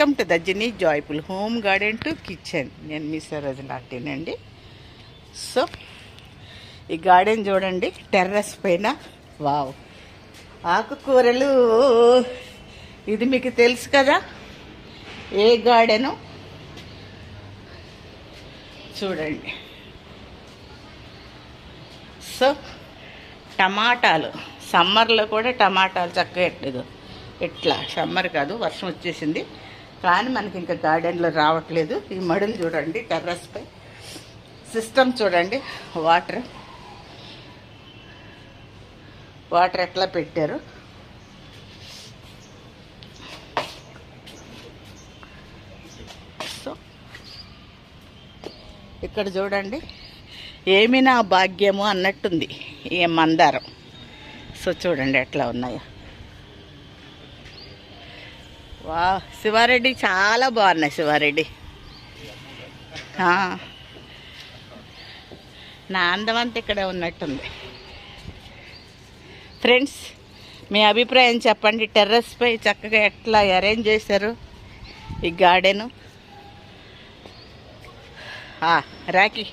Welcome to the joyful home garden to kitchen. నేను మీ సరోజు లాంటినండి సో ఈ గార్డెన్ చూడండి టెర్రస్ పైన. వావ్. ఆకుకూరలు. ఇది మీకు తెలుసు కదా? ఏ గార్డెను? చూడండి. సో టమాటాలు. సమ్మర్లో కూడా టమాటాలు చక్కగా ఎట్లేదు. ఎట్లా సమ్మర్ కాదు వర్షం వచ్చేసింది. కానీ మనకి ఇంకా గార్డెన్లో రావట్లేదు. ఈ మడులు చూడండి టెర్రస్పై సిస్టమ్ చూడండి వాటర్ వాటర్ ఎట్లా పెట్టారు? సో ఇక్కడ చూడండి ఏమి నా భాగ్యము అన్నట్టుంది ఈ మందారం. సో చూడండి ఎట్లా ఉన్నాయో. వా శివారెడ్డి చాలా బాగున్నాయి శివారెడ్డి. నా అందమంతా ఇక్కడే ఉన్నట్టుంది. ఫ్రెండ్స్ మీ అభిప్రాయం చెప్పండి. టెర్రస్పై చక్కగా ఎట్లా అరేంజ్ చేశారు ఈ గార్డెను రాఖీ.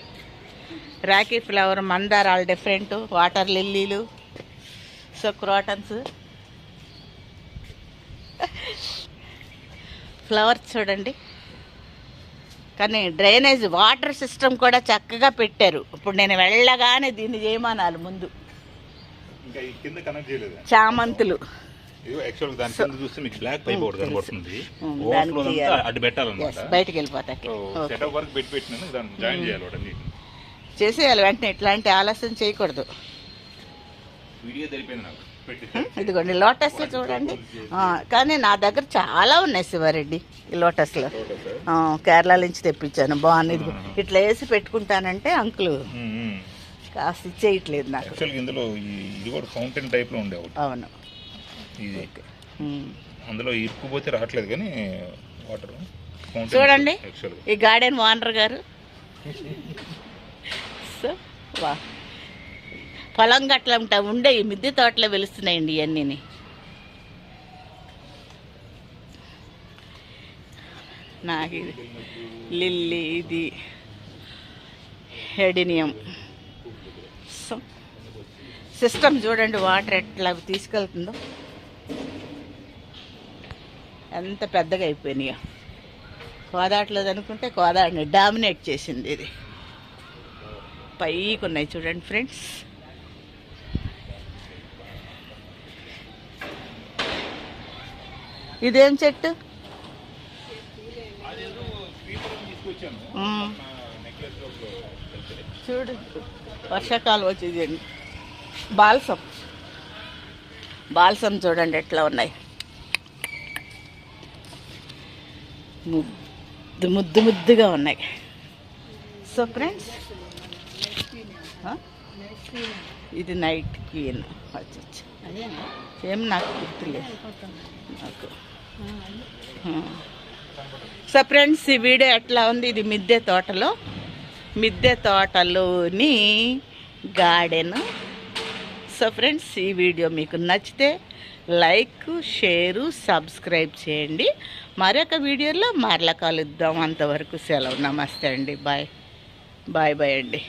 రాఖీ ఫ్లవర్ మందారాలు డిఫరెంట్ వాటర్ లిల్లీలు సో క్రోటన్స్ ఫ్లవర్స్ చూడండి. కానీ డ్రైనేజ్ వాటర్ సిస్టమ్ కూడా చక్కగా పెట్టారు. ఇప్పుడు నేను వెళ్ళగానే దీన్ని చేయమనాలి ముందు. చామంతులు. బయటికి చేయాలి వాటి చేసేయాలి వెంటనే ఇట్లాంటి ఆలస్యం చేయకూడదు. వీడియో తెలిపోయింది నాకు. ఇదిగోండి లోటస్ చూడండి. కానీ నా దగ్గర చాలా ఉన్నాయి శివారెడ్డి ఈ లోటస్లో. కేరళ నుంచి తెప్పించాను బాగుంది. ఇట్లా వేసి పెట్టుకుంటానంటే అంకులు కాస్త ఇచ్చేయట్లేదు నాకు. ఇందులో ఇది కూడా ఫౌంటైన్ ఉండే అవును. అందులో ఇరుక్కుపోతే రావట్లేదు కానీ వాటర్ చూడండి ఈ గార్డెన్ ఓనర్ గారు. సో వా. పొలం గట్ల ఉండే ఈ మిద్దె తోటలో వెలుస్తున్నాయండి ఇవన్నీ నాకు ఇది లిల్లీ ఇది హెడినియం. సో సిస్టమ్ చూడండి వాటర్ ఎట్లా తీసుకెళ్తుందో. ఎంత పెద్దగా అయిపోయినాయో. కోదాట్లేదు అనుకుంటే కోదాడిని డామినేట్ చేసింది ఇది. పైకి ఉన్నాయి చూడండి ఫ్రెండ్స్. ఇదేం చెట్టు. చూడు వర్షాకాలం వచ్చేది బాల్సం. బాల్సం చూడండి ఎట్లా ఉన్నాయి. ముద్దు ముద్దు ముద్దుగా ఉన్నాయి. సో ఫ్రెండ్స్ ఇది నైట్ క్వీన్ వచ్చి ఏం నాకు గుర్తులేదు. నాకు సో ఫ్రెండ్స్ ఈ వీడియో ఎట్లా ఉంది? ఇది మిద్దె తోటలో. మిద్దె తోటలోని గార్డెన్. సో ఫ్రెండ్స్ ఈ వీడియో మీకు నచ్చితే లైక్ షేరు సబ్స్క్రైబ్ చేయండి. మరొక వీడియోలో మరలా కలుద్దాం. అంతవరకు సెలవు. నమస్తే అండి. బాయ్. బాయ్ బాయ్ అండి.